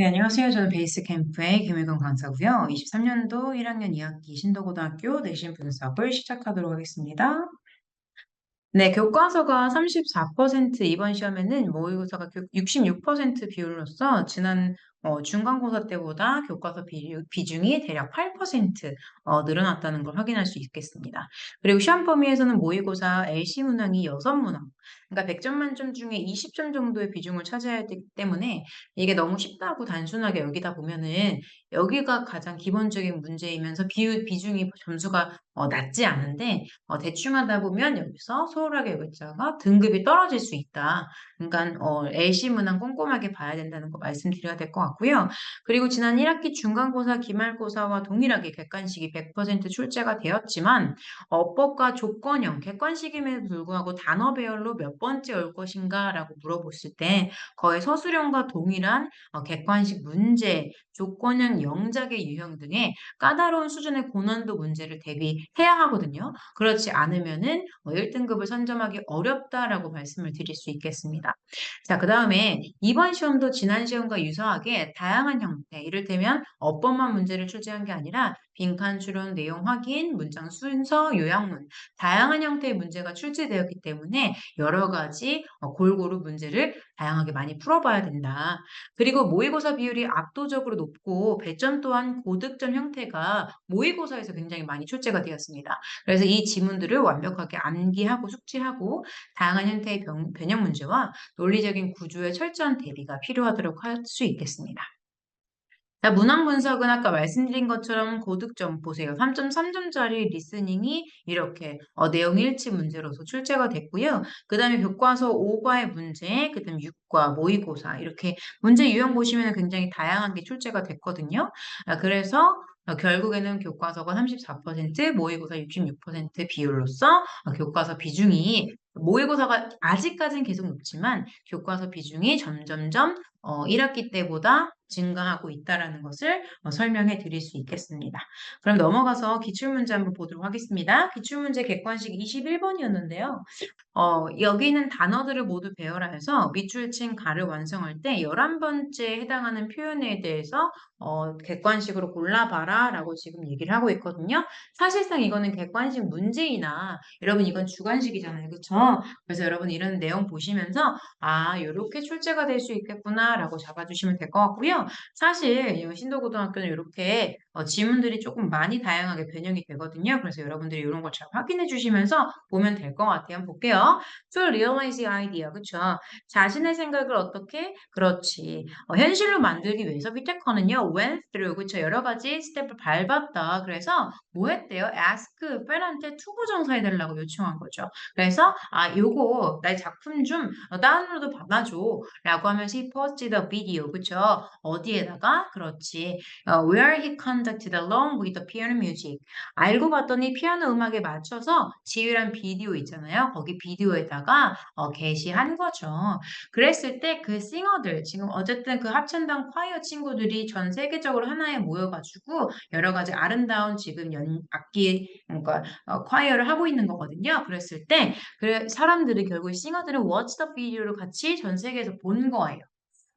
네, 안녕하세요. 저는 베이스 캠프의 김혜경 강사고요. 23년도 1학년 2학기 신도고등학교 내신 분석을 시작하도록 하겠습니다. 네, 교과서가 34% 이번 시험에는 모의고사가 66% 비율로서 지난 어, 중간고사 때보다 교과서 비, 비중이 대략 8% 어, 늘어났다는 걸 확인할 수 있겠습니다. 그리고 시험 범위에서는 모의고사 LC 문항이 6문항, 그러니까 100점 만점 중에 20점 정도의 비중을 차지해야 되기 때문에 이게 너무 쉽다고 단순하게 여기다 보면은 여기가 가장 기본적인 문제이면서 비율, 비중이 점수가 어, 낮지 않은데 어, 대충 하다 보면 여기서 소홀하게 여겼다가 등급이 떨어질 수 있다. 그러니까 어, LC 문항 꼼꼼하게 봐야 된다는 거 말씀드려야 될 것 같고 요. 그리고 지난 1학기 중간고사, 기말고사와 동일하게 객관식이 100% 출제가 되었지만 어법과 조건형, 객관식임에도 불구하고 단어 배열로 몇 번째 올 것인가 라고 물어봤을 때 거의 서술형과 동일한 어, 객관식 문제, 조건형 영작의 유형 등의 까다로운 수준의 고난도 문제를 대비해야 하거든요. 그렇지 않으면은 1등급을 어, 선점하기 어렵다라고 말씀을 드릴 수 있겠습니다. 자, 그 다음에 이번 시험도 지난 시험과 유사하게 다양한 형태, 이를테면 어법만 문제를 출제한 게 아니라 빈칸 추론, 내용 확인, 문장 순서, 요약문, 다양한 형태의 문제가 출제되었기 때문에 여러 가지 어, 골고루 문제를 다양하게 많이 풀어봐야 된다. 그리고 모의고사 비율이 압도적으로 높고 배점 또한 고득점 형태가 모의고사에서 굉장히 많이 출제가 되었습니다. 그래서 이 지문들을 완벽하게 암기하고 숙지하고 다양한 형태의 변형 문제와 논리적인 구조의 철저한 대비가 필요하도록 할 수 있겠습니다. 자, 문항 분석은 아까 말씀드린 것처럼 고득점 보세요. 3.3점짜리 리스닝이 이렇게 어, 내용 일치 문제로서 출제가 됐고요. 그 다음에 교과서 5과의 문제, 그 다음 6과 모의고사 이렇게 문제 유형 보시면 굉장히 다양하게 출제가 됐거든요. 아, 그래서 어, 결국에는 교과서가 34%, 모의고사 66% 비율로서 어, 교과서 비중이 모의고사가 아직까지는 계속 높지만 교과서 비중이 점점점 어, 1학기 때보다 증가하고 있다는 것을 어, 설명해 드릴 수 있겠습니다. 그럼 넘어가서 기출문제 한번 보도록 하겠습니다. 기출문제 객관식 21번이었는데요. 어, 여기는 단어들을 모두 해서 밑줄친 가를 완성할 때 11번째에 해당하는 표현에 대해서 어, 객관식으로 골라봐라 라고 지금 얘기를 하고 있거든요. 사실상 이거는 객관식 문제이나 여러분 이건 주관식이잖아요. 그쵸? 그래서 여러분 이런 내용 보시면서 아 이렇게 출제가 될 수 있겠구나 라고 잡아주시면 될 것 같고요. 사실 신도고등학교는 이렇게 어, 지문들이 조금 많이 다양하게 변형이 되거든요. 그래서 여러분들이 이런 걸 잘 확인해 주시면서 보면 될 것 같아요. 한번 볼게요. To realize the idea. 그쵸? 자신의 생각을 어떻게? 그렇지. 어, 현실로 만들기 위해서 거는요. went through. 그쵸? 여러 가지 스텝을 밟았다. 그래서 뭐 했대요? ask 팬한테 투부정사 해달라고 요청한 거죠. 그래서 아 요거 나의 작품 좀 다운로드 받아줘. 라고 하면서 he posted a video. 그쵸? 어 디에다가? 그렇지. 어, where he conducted along with the piano music. 알고 봤더니 피아노 음악에 맞춰서 지휘란 비디오 있잖아요. 거기 비디오에다가 어, 게시한 거죠. 그랬을 때 그 싱어들, 지금 어쨌든 그 합창단 콰이어 친구들이 전 세계적으로 하나에 모여가지고 여러 가지 아름다운 지금 연, 악기, 그러니까 어, 콰이어를 하고 있는 거거든요. 그랬을 때 그 사람들이 결국 싱어들은 watch the video를 같이 전 세계에서 본 거예요.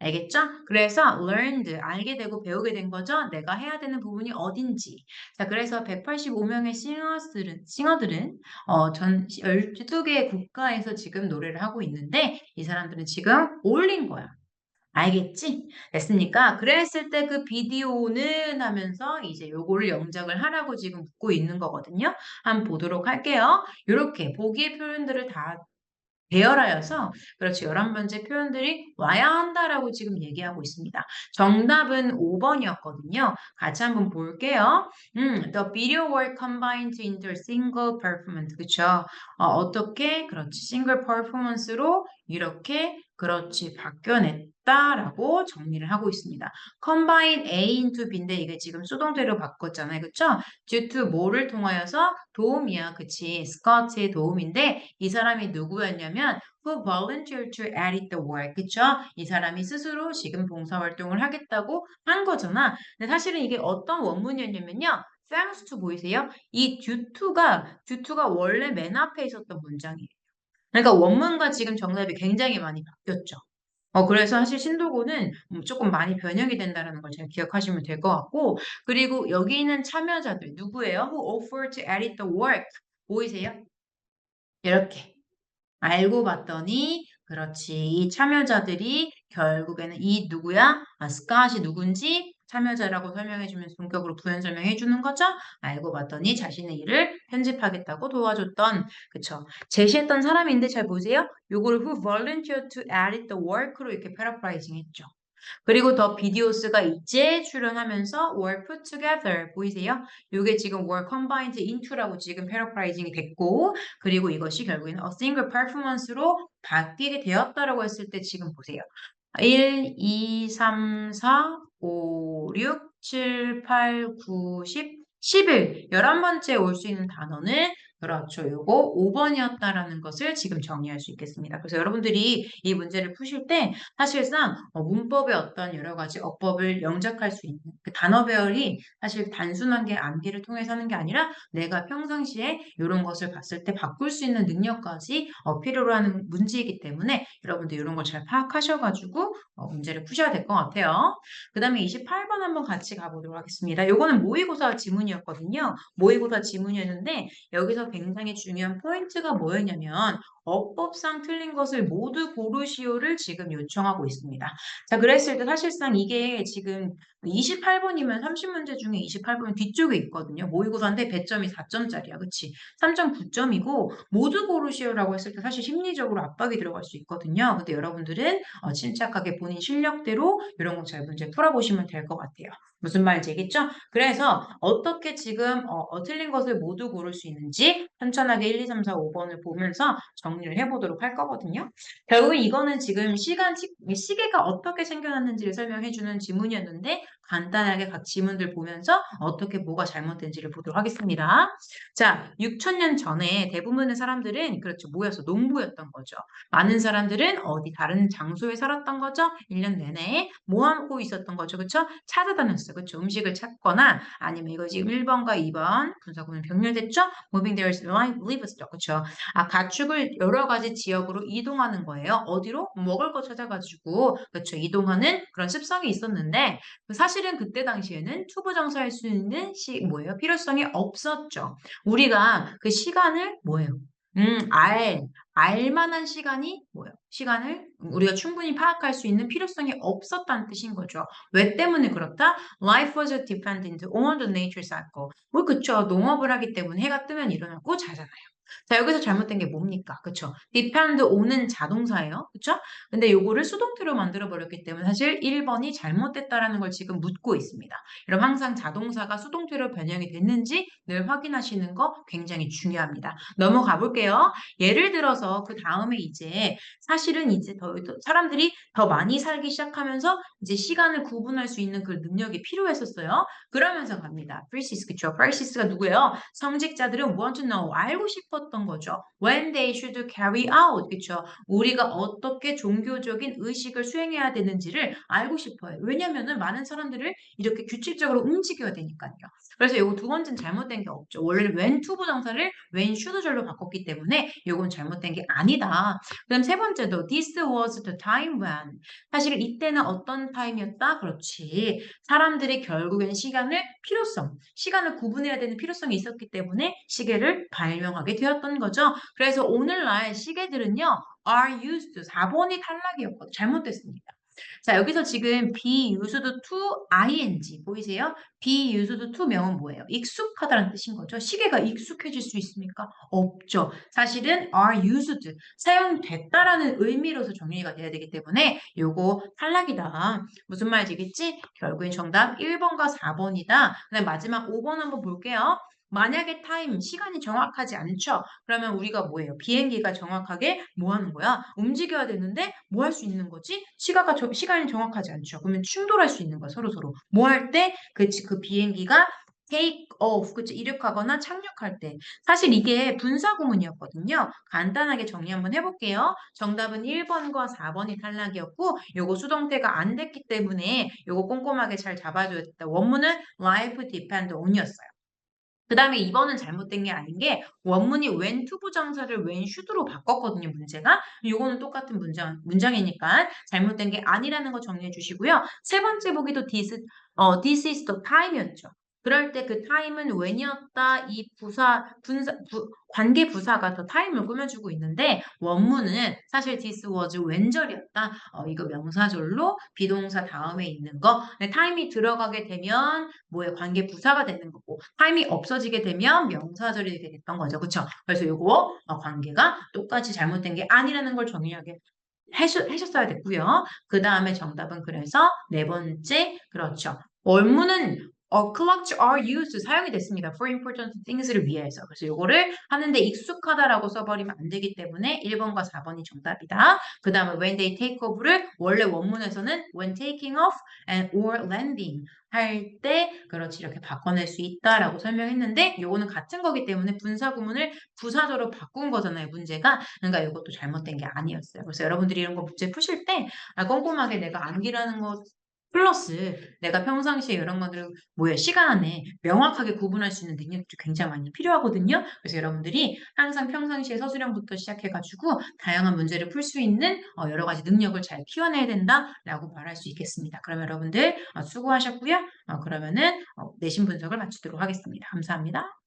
알겠죠? 그래서 learned, 알게 되고 배우게 된 거죠. 내가 해야 되는 부분이 어딘지. 자, 그래서 185명의 싱어들은, 싱어들은 어, 전 12개의 국가에서 지금 노래를 하고 있는데 이 사람들은 지금 올린 거야. 알겠지? 됐습니까? 그랬을 때 그 비디오는 하면서 이제 요거를 영작을 하라고 지금 묻고 있는 거거든요. 한번 보도록 할게요. 이렇게 보기의 표현들을 다 배열하여서 그렇지 11번째 표현들이 와야 한다라고 지금 얘기하고 있습니다. 정답은 5번이었거든요. 같이 한번 볼게요. 음, the video were combined into single performance. 그쵸? 어, 어떻게? 그렇지. 싱글 퍼포먼스로 이렇게 그렇지 바뀌어냈다라고 정리를 하고 있습니다. combine A into B인데 이게 지금 수동태로 바꿨잖아요. 그쵸? due to 뭐를 통하여서 도움이야. 그치? 스커트의 도움인데 이 사람이 누구였냐면 who volunteered to edit the work. 그쵸? 이 사람이 스스로 지금 봉사활동을 하겠다고 한 거잖아. 근데 사실은 이게 어떤 원문이었냐면요. thanks to 보이세요? 이 due to가, due to가 원래 맨 앞에 있었던 문장이에요. 그러니까 원문과 지금 정답이 굉장히 많이 바뀌었죠. 어 그래서 사실 신도고는 음 쪼끔 많이 변형이 된다라는 걸 잘 기억하시면 될 것 같고 그리고 여기 있는 참여자들 누구예요? Who offered to edit the work 보이세요? 이렇게. 알고 봤더니 그렇지. 이 참여자들이 결국에는 이 누구야? 아 스캇이 누군지 참여자라고 설명해 주면서 본격으로 부연 설명해 주는 거죠. 알고 봤더니 자신의 일을 편집하겠다고 도와줬던 그쵸. 제시했던 사람인데 잘 보세요. 요거를 who volunteered to edit the work로 이렇게 paraphrasing 했죠. 그리고 더 비디오스가 이제 출연하면서 were put together 보이세요? 요게 지금 were combined into라고 지금 paraphrasing이 됐고 그리고 이것이 결국에는 a single performance로 바뀌게 되었다라고 했을 때 지금 보세요. 1, 2, 3, 4, 5, 6, 7, 8, 9, 10, 11. 11번째 올 수 있는 단어는 그렇죠. 요거 5번이었다라는 것을 지금 정리할 수 있겠습니다. 그래서 여러분들이 이 문제를 푸실 때 사실상 어 문법의 어떤 여러 가지 어법을 영작할 수 있는 그 단어 배열이 사실 단순한 게 암기를 통해서 하는 게 아니라 내가 평상시에 요런 것을 봤을 때 바꿀 수 있는 능력까지 어 필요로 하는 문제이기 때문에 여러분들 요런 걸 잘 파악하셔 가지고 어 문제를 푸셔야 될 것 같아요. 그 다음에 28번 한번 같이 가 보도록 하겠습니다. 요거는 모의고사 지문이었거든요. 모의고사 지문이었는데 여기서 굉장히 중요한 포인트가 뭐였냐면 어법상 틀린 것을 모두 고르시오를 지금 요청하고 있습니다. 자, 그랬을 때 사실상 이게 지금 28번이면 30문제 중에 28번은 뒤쪽에 있거든요. 모의고사인데 배점이 4점짜리야. 그치? 3.9점이고 모두 고르시오라고 했을 때 사실 심리적으로 압박이 들어갈 수 있거든요. 근데 여러분들은 어, 침착하게 본인 실력대로 이런 거 잘 문제 풀어보시면 될 것 같아요. 무슨 말인지 알겠죠? 그래서 어떻게 지금 어, 어, 틀린 것을 모두 고를 수 있는지 천천하게 1, 2, 3, 4, 5번을 보면서 정리를 해보도록 할 거거든요. 결국 이거는 지금 시간, 시, 시계가 어떻게 생겨났는지를 설명해주는 지문이었는데 간단하게 각 지문들 보면서 어떻게 뭐가 잘못된지를 보도록 하겠습니다. 자, 6천년 전에 대부분의 사람들은 그렇죠. 모여서 농부였던 거죠. 많은 사람들은 어디 다른 장소에 살았던 거죠. 1년 내내 뭐 하고 있었던 거죠. 그렇죠? 찾아다녔어요. 그렇죠. 음식을 찾거나 아니면 이거 지금 1번과 2번 분사구문 병렬됐죠? Moving their livestock. 그렇죠. 아, 가축을 여러 가지 지역으로 이동하는 거예요. 어디로? 먹을 거 찾아가지고 그렇죠. 이동하는 그런 습성이 있었는데 사실 은 그때 당시에는 투부 장사할 수 있는 시 뭐예요? 필요성이 없었죠. 우리가 그 시간을 뭐예요? 음, 알, 알만한 시간이 뭐예요? 시간을 우리가 충분히 파악할 수 있는 필요성이 없었다는 뜻인 거죠. 왜 때문에 그렇다? Life was dependent on the nature cycle. 뭐 그쵸. 농업을 하기 때문에 해가 뜨면 일어나고 자잖아요. 자, 여기서 잘못된 게 뭡니까? 그쵸? depend on은 자동사예요. 그쵸? 근데 요거를 수동태로 만들어 버렸기 때문에 사실 1번이 잘못됐다라는 걸 지금 묻고 있습니다. 여러분 항상 자동사가 수동태로 변형이 됐는지 늘 확인하시는 거 굉장히 중요합니다. 넘어가 볼게요. 예를 들어서 그 다음에 이제 사실은 이제 더, 더 사람들이 더 많이 살기 시작하면서 이제 시간을 구분할 수 있는 그 능력이 필요했었어요. 그러면서 갑니다. 프리시스 그쵸? 프리시스가 누구예요? 성직자들은 want to know 알고 싶 었던 거죠. When they should carry out 그쵸? 우리가 어떻게 종교적인 의식을 수행해야 되는지를 알고 싶어요. 왜냐면은 많은 사람들을 이렇게 규칙적으로 움직여야 되니까요. 그래서 요거 두 번째는 잘못된 게 없죠. 원래 when to 부정사를 when should절로 바꿨기 때문에 요건 잘못된 게 아니다. 그다음 세 번째도 this was the time when 사실 이때는 어떤 타임이었다? 그렇지. 사람들이 결국엔 시간을 필요성, 시간을 구분해야 되는 필요성이 있었기 때문에 시계를 발명하게 되었 던 거죠. 그래서 오늘날 시계들은요. are used 4번이 탈락이었거든요. 잘못됐습니다. 자, 여기서 지금 be used to ing 보이세요? be used to 명은 뭐예요? 익숙하다는 뜻인 거죠. 시계가 익숙해질 수 있습니까? 없죠. 사실은 are used 사용됐다라는 의미로서 정리가 돼야 되기 때문에 요거 탈락이다. 무슨 말이겠지? 결국엔 정답 1번과 4번이다. 그다음 마지막 5번 한번 볼게요. 만약에 타임, 시간이 정확하지 않죠? 그러면 우리가 뭐예요? 비행기가 정확하게 뭐 하는 거야? 움직여야 되는데 뭐 할 수 있는 거지? 시가가 저, 시간이 정확하지 않죠? 그러면 충돌할 수 있는 거야, 서로서로. 뭐 할 때? 그, 그 비행기가 take off, 그치? 이륙하거나 착륙할 때. 사실 이게 분사구문이었거든요. 간단하게 정리 한번 해볼게요. 정답은 1번과 4번이 탈락이었고, 요거 수동태가 안 됐기 때문에 요거 꼼꼼하게 잘 잡아줘야 됐다. 원문은 life depend on이었어요. 그 다음에 2번은 잘못된 게 아닌 게 원문이 when to 부정사를 when should로 바꿨거든요, 문제가. 요거는 똑같은 문장, 문장이니까 잘못된 게 아니라는 거 정리해 주시고요. 세 번째 보기도 this, 어, this is the time이었죠. 그럴 때그 time은 when이었다. 이 부사, 분사, 부, 관계 부사가 더 time을 꾸며주고 있는데 원문은 사실 this was when절이었다. 어, 이거 명사절로 비동사 다음에 있는 거. 근데 time이 들어가게 되면 뭐에 관계 부사가 되는 거고 time이 없어지게 되면 명사절이 되게 됐던 거죠. 그쵸? 그래서 요거 어, 관계가 똑같이 잘못된 게 아니라는 걸 정리하게 하셨, 하셨어야 됐고요. 그 다음에 정답은 그래서 네 번째 그렇죠. 원문은 어, clocks are used 사용이 됐습니다. for important things를 위해서. 그래서 요거를 하는데 익숙하다라고 써버리면 안 되기 때문에 1번과 4번이 정답이다. 그 다음에 when they take off를 원래 원문에서는 when taking off and or landing 할 때 그렇지 이렇게 바꿔낼 수 있다라고 설명했는데 요거는 같은 거기 때문에 분사 구문을 부사절로 바꾼 거잖아요 문제가 그러니까 이것도 잘못된 게 아니었어요 그래서 여러분들이 이런 거 문제 푸실 때 아, 꼼꼼하게 내가 암기라는 거 플러스 내가 평상시에 이런 것들을 뭐야 시간 안에 명확하게 구분할 수 있는 능력도 굉장히 많이 필요하거든요. 그래서 여러분들이 항상 평상시에 서술형부터 시작해가지고 다양한 문제를 풀 수 있는 어, 여러 가지 능력을 잘 키워내야 된다라고 말할 수 있겠습니다. 그럼 여러분들 어, 수고하셨고요. 어, 그러면은 어, 내신 분석을 마치도록 하겠습니다. 감사합니다.